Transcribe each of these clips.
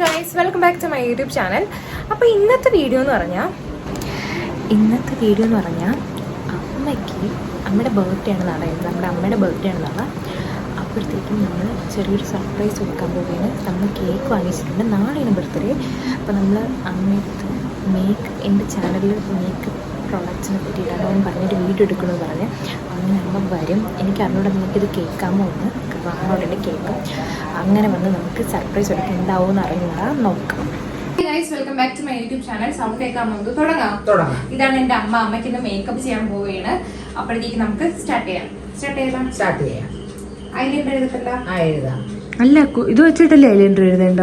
Guys welcome back to my YouTube channel അപ്പോൾ ഇന്നത്തെ video എന്ന് പറഞ്ഞാൽ ഇന്നത്തെ വീഡിയോ എന്ന് പറഞ്ഞാൽ അമ്മയ്ക്ക് അമ്മയുടെ ബർത്ത്ഡേ ആണ് നാളെ. നമ്മുടെ അമ്മയുടെ ബർത്ത്ഡേ ആണ് നാളെ. അപ്പോഴത്തേക്കും നമ്മൾ ചെറിയൊരു സർപ്രൈസ് കൊടുക്കാൻ പോവുകയാണ്. നമ്മൾ കേക്ക് വാങ്ങിച്ചിട്ടുണ്ട്. നാളെയാണ് ബർത്ത്ഡേ അപ്പോൾ നമ്മൾ അമ്മയ്ക്ക് മേക്ക് എന്റെ ചാനലിൽ മേക്ക് പ്രോഡക്റ്റ്സിനെ പറ്റിയിട്ടാണ് അവൻ പറഞ്ഞിട്ട് വീഡിയോ എടുക്കണമെന്ന് പറഞ്ഞ്. അങ്ങനെ അമ്മ വരും. എനിക്ക് അറിഞ്ഞൂടെ നിങ്ങൾക്കിത് കേൾക്കാമോ എന്ന് അമ്മയോടെ കേൾക്കും. അങ്ങനെ വന്ന് നമുക്ക് സർപ്രൈസ് എടുക്കാൻ എന്താവും അറിഞ്ഞൂടാ നോക്കാം. Guys welcome back to my YouTube channel sound കേൾക്കാൻ നമുക്ക് തുടങ്ങാം. തുടങ്ങാം. ഇതാണ് എന്റെ അമ്മ. അമ്മയ്ക്ക് ഇന്ന് മേക്കപ്പ് ചെയ്യാൻ പോവുകയാണ്. അപ്പോഴത്തേക്ക് നമുക്ക് സ്റ്റാർട്ട് ചെയ്യാം. സ്റ്റാർട്ട് ചെയ്യാം. സ്റ്റാർട്ട് ചെയ്യാം. അതിലെന്താ എഴുതത്തില്ല ആ എഴുതാം അല്ല ഇത് വെച്ചിട്ടല്ലേ ഐലൻഡർ എഴുതേണ്ട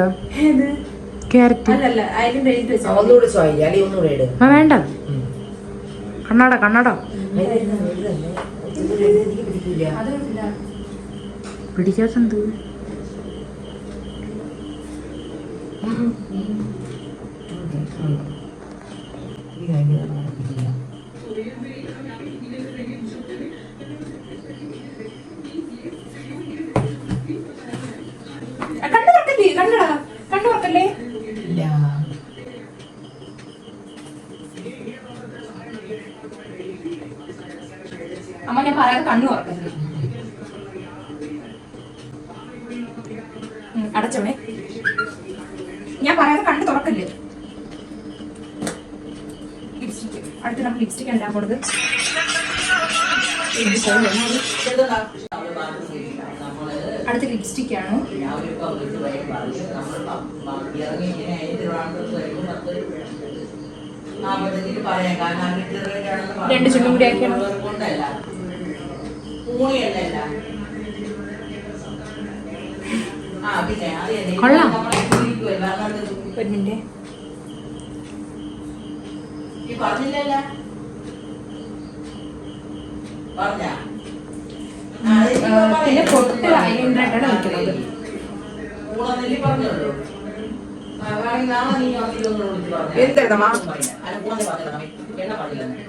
ക്യാരറ്റ് അല്ലല്ല അതിലും എഴുതി വെച്ചാൽ ഒന്നുകൂടി ചോദിക്കാം. ഒന്നുകൂടി ആ വേണ്ട. കണ്ണാട കണ്ണട. പിടിക്കാത്തെന്ത് ഈ തവണ പിടിക്കില്ല. ആ, കണ്ണ് തുറക്കല്ലേ കണ്ണടാ കണ്ണ് തുറക്കല്ലേ ഇല്ല അമ്മ ഞാൻ പറയാതെ കണ്ണു തുറക്കല്ലേ ഉം, അടച്ചോണേ ഞാൻ പറയാതെ കണ്ണ് തുറക്കല്ലേ? ലിപ്സ്റ്റിക് അടുത്ത് നമുക്ക് ലിപ്സ്റ്റിക് അടുത്ത ലിപ്സ്റ്റിക് ആണ് രണ്ട് ചുണ്ടും കൂടി ആക്കിയാണ്. കൊള്ളാം. ഒരു മിനിറ്റ്. പറഞ്ഞില്ലല്ല? പറഞ്ഞ? പിന്നെ പൊട്ട് വെക്കുന്നത് ഊണെന്നെല്ലി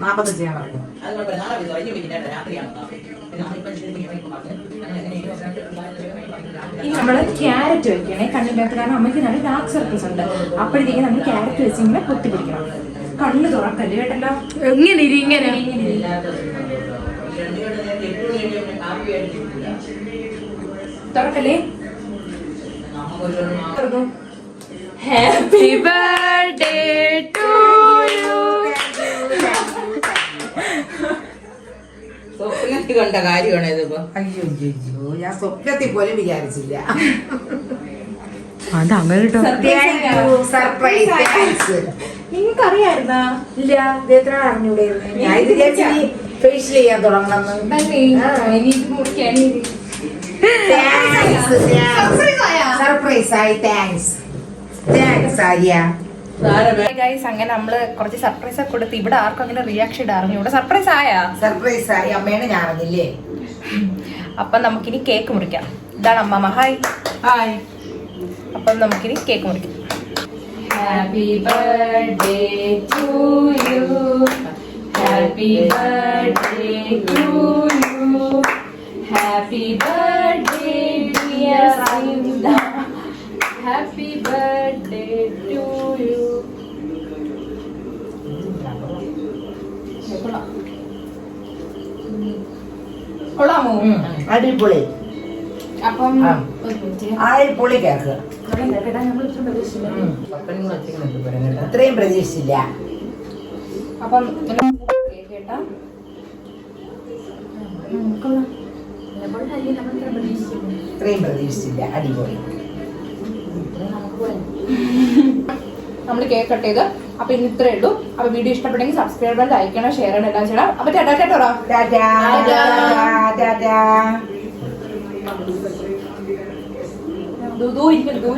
നാപ്പത്തഞ്ച് ഞാൻ പറഞ്ഞു. ഇനി നമ്മൾ ക്യാരറ്റ് വെക്കണേ. കണ്ണിന്റെ അകത്ത് കാരണം അമ്മയ്ക്ക് നല്ല ഡാർക്ക് സർക്കിൾസ് ഉണ്ട്. അപ്പോഴത്തേക്ക് നമ്മൾ ക്യാരറ്റ് വെച്ച് ഇങ്ങനെ പൊത്തി പിടിക്കണം. കണ്ണ് തുറക്കല്ലേ കേട്ടല്ലോ? എങ്ങനെ ഇരി ഇങ്ങനെ? തുറക്കല്ലേ? തുറന്നു ഹാപ്പി ബർത്ത്ഡേ ടു യു സ്വപ്നത്തിൽ കണ്ട കാര്യമാണ് ഇതിപ്പോ അയ്യോ അയ്യോ ഞാൻ സ്വപ്നത്തിൽ പോലും വിചാരിച്ചില്ല. അത് അങ്ങനെ കേട്ടോ സർപ്രൈസ് നിങ്ങൾക്ക് അറിയായിരുന്നാ ഇല്ല ഇതെത്ര അറിഞ്ഞൂടെ ഞാൻ ഇത് വിചാരിച്ചു ഫേഷ്യൽ ചെയ്യാൻ തുടങ്ങണം സർപ്രൈസ് ആയി? താങ്ക്സ് ആര്യ ഗൈസ് അങ്ങനെ നമ്മൾ കുറച്ച് സർപ്രൈസ് ഒക്കെ കൊടുത്ത് ഇവിടെ ആർക്കും അങ്ങനെ റിയാക്ഷൻ ഇടാറിഞ്ഞു ഇവിടെ സർപ്രൈസ് ആയാ? സർപ്രൈസ് ആയി. അമ്മേനെ ഞാൻ അറിഞ്ഞില്ലേ അപ്പൊ നമുക്കിനി കേക്ക് മുറിക്കാം. ഇതാണ് അമ്മ ഹായ് ഹായ് അപ്പം നമുക്കിനി cake മുറിക്കാം. Happy birthday to you happy birthday to you happy birthday dear happy birthday to you കൊള്ളാമോ? അടിപൊളി. അപ്പം അടിപൊളി കേക്ക്. അത്രയും പ്രതീക്ഷിച്ചില്ല. അപ്പം കേട്ടാ. ഇത്രയും പ്രതീക്ഷിച്ചില്ല. അടിപൊളി. നമ്മൾ കേക്ക് കട്ട് ചെയ്ത് അപ്പൊ ഇന്ന് ഇത്രേ ഉള്ളൂ. അപ്പൊ വീഡിയോ ഇഷ്ടപ്പെട്ടെങ്കിൽ സബ്സ്ക്രൈബ് ചെയ്യണം ലൈക്ക് ചെയ്യണം ഷെയർ ചെയ്യണം എല്ലാം ചെയ്യണം. അപ്പൊ ചേട്ടാ ചേട്ടോ ടാറ്റാ. ടാറ്റാ. ദൂ ഇരിക്കുന്നു ദൂ